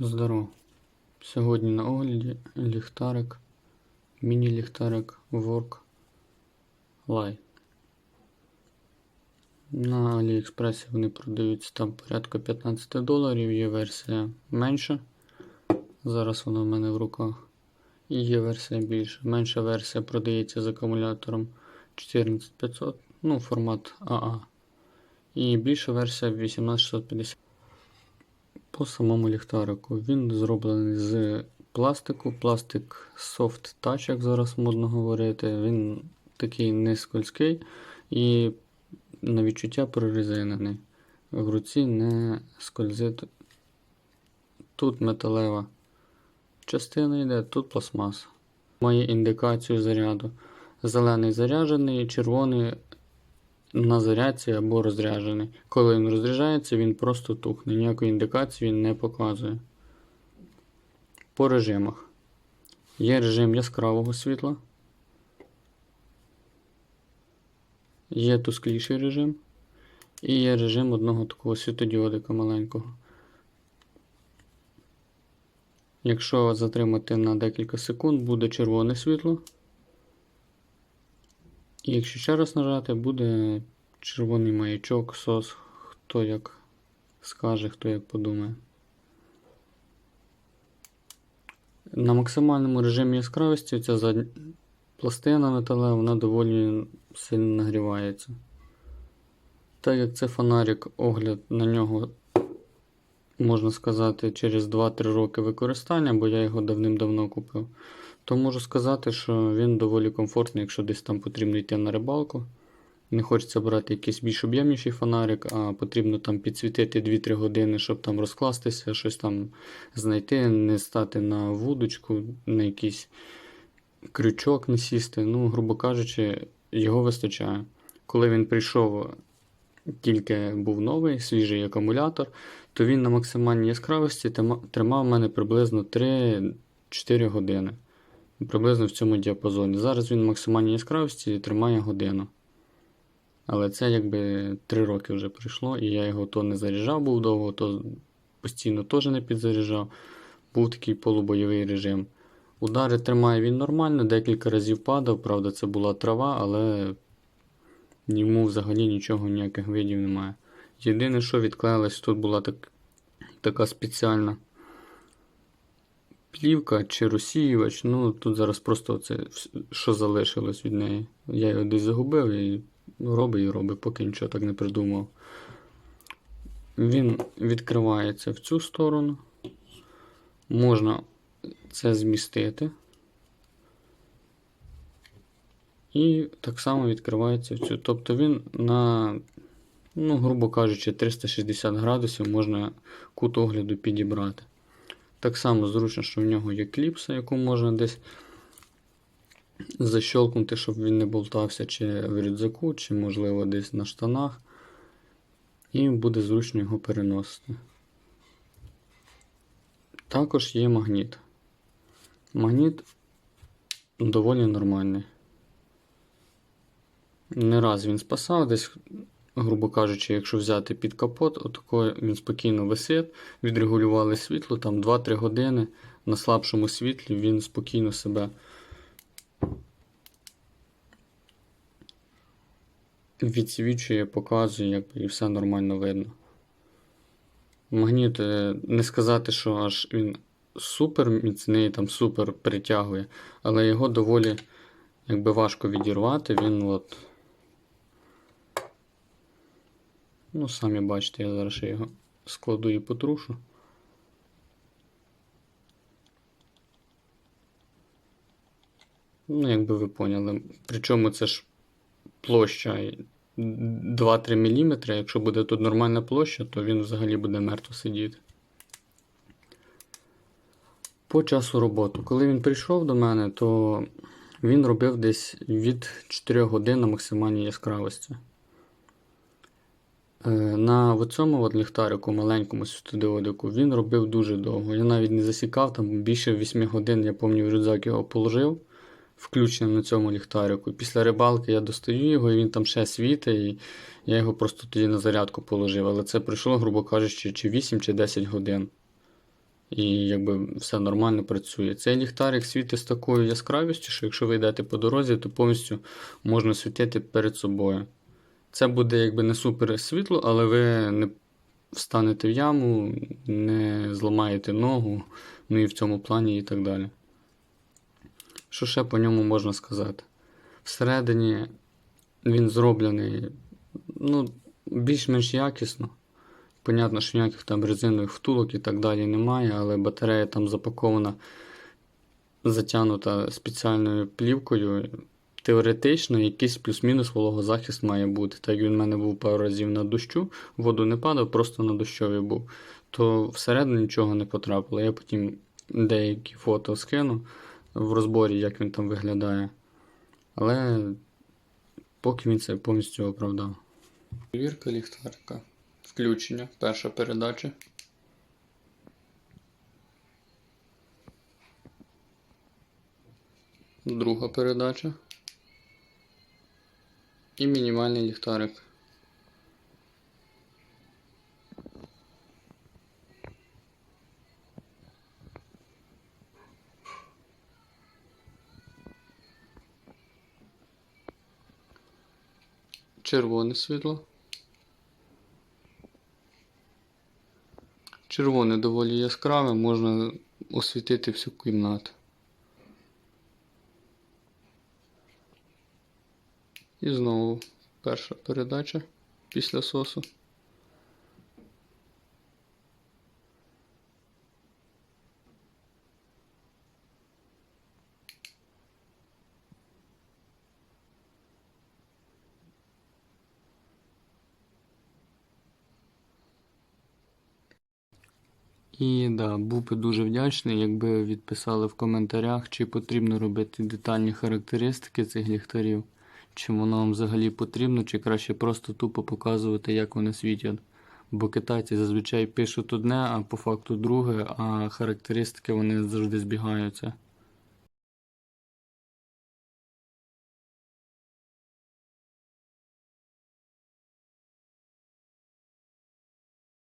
Здорово. Сьогодні на огляді ліхтарик, міні-ліхтарик Work Light. На Аліекспресі вони продаються там порядка 15 доларів, є версія менша. Зараз вона в мене в руках. І є версія більша. Менша версія продається з акумулятором 14500, ну формат АА. І більша версія 18650. По самому ліхтарику. Він зроблений з пластику. Пластик Soft Touch, як зараз модно говорити. Він такий не скользкий і на відчуття прорезинений. В руці не скользить. Тут металева частина йде, тут пластмаса. Має індикацію заряду. Зелений заряджений, червоний на зарядці або розряджений. Коли він розряджається, він просто тухне. Ніякої індикації не показує. По режимах. Є режим яскравого світла. Є тускліший режим. І є режим одного такого світодіодика маленького. Якщо затримати на декілька секунд, буде червоне світло. І якщо ще раз нажати, буде червоний маячок, сос, хто як скаже, хто як подумає. На максимальному режимі яскравості ця задня пластина металева вона доволі сильно нагрівається. Так як це фонарик, огляд на нього, можна сказати, через 2-3 роки використання, бо я його давним-давно купив, то можу сказати, що він доволі комфортний, якщо десь там потрібно йти на рибалку. Не хочеться брати якийсь більш об'ємніший фонарик, а потрібно там підсвітити 2-3 години, щоб там розкластися, щось там знайти, не стати на вудочку, на якийсь крючок не сісти. Ну, грубо кажучи, його вистачає. Коли він прийшов, тільки був новий, свіжий акумулятор, то він на максимальній яскравості тримав мене приблизно 3-4 години. Приблизно в цьому діапазоні. Зараз він на максимальній яскравості тримає годину. Але це якби 3 роки вже пройшло, і я його то не заряджав був довго, то постійно теж не підзаряджав. Був такий полубойовий режим. Удари тримає він нормально, декілька разів падав, правда, це була трава, але йому взагалі нічого, ніяких видів немає. Єдине, що відклеїлось, тут була так, така спеціальна плівка чи розсіювач. Ну, тут зараз просто це, що залишилось від неї. Я його десь загубив і робить і робить, поки нічого так не придумав. Він відкривається в цю сторону. Можна це змістити. І так само відкривається в цю. Тобто він на, ну, грубо кажучи, 360 градусів можна кут огляду підібрати. Так само зручно, що в нього є кліпса, яку можна десь защелкнути, щоб він не болтався чи в рюкзаку, чи, можливо, десь на штанах. І буде зручно його переносити. Також є магніт. Магніт доволі нормальний. Не раз він спасав, десь, грубо кажучи, якщо взяти під капот, отако він спокійно висить, відрегулювали світло, там 2-3 години на слабшому світлі він спокійно себе відсвічує, показує, якби, і все нормально видно. Магніт, е, не сказати, що аж він супер міцний, там супер притягує, але його доволі якби важко відірвати. Він от. Ну, самі бачите, я зараз ще його складу і потрушу. Ну, якби ви поняли. Причому це ж площа 2-3 мм. Якщо буде тут нормальна площа, то він взагалі буде мертво сидіти. По часу роботи. Коли він прийшов до мене, то він робив десь від 4 годин на максимальній яскравості. Е, На цьому от ліхтарику, маленькому світодіодику, він робив дуже довго. Я навіть не засікав, там більше 8 годин, я пам'ятаю, рюкзак його положив, включеним на цьому ліхтарику. Після рибалки я достаю його, і він там ще світить, і я його просто тоді на зарядку положив. Але це пройшло, грубо кажучи, чи 8 чи 10 годин. і якби все нормально працює. Цей ліхтарик світить з такою яскравістю, що якщо ви йдете по дорозі, то повністю можна світити перед собою. Це буде якби не супер світло, але ви не встанете в яму, не зламаєте ногу, ну і в цьому плані і так далі. Що ще по ньому можна сказати? Всередині він зроблений ну, більш-менш якісно. Понятно, що ніяких там резинових втулок і так далі немає, але батарея там запакована, затягнута спеціальною плівкою. Теоретично якийсь плюс-мінус вологозахист має бути. Так він в мене був пару разів на дощу, воду не падав, просто на дощові був. То всередину нічого не потрапило. Я потім деякі фото скину в розборі, як він там виглядає. Але поки він це повністю оправдав. Перевірка ліхтарика. Включення. Перша передача. Друга передача. І мінімальний ліхтарик. Червоне світло. Червоне доволі яскраве, можна освітити всю кімнату. І знову перша передача після сосу. І да, був би дуже вдячний, якби відписали в коментарях, чи потрібно робити детальні характеристики цих ліхтарів, чи воно вам взагалі потрібно, чи краще просто тупо показувати, як вони світять. Бо китайці зазвичай пишуть одне, а по факту друге, а характеристики вони завжди збігаються.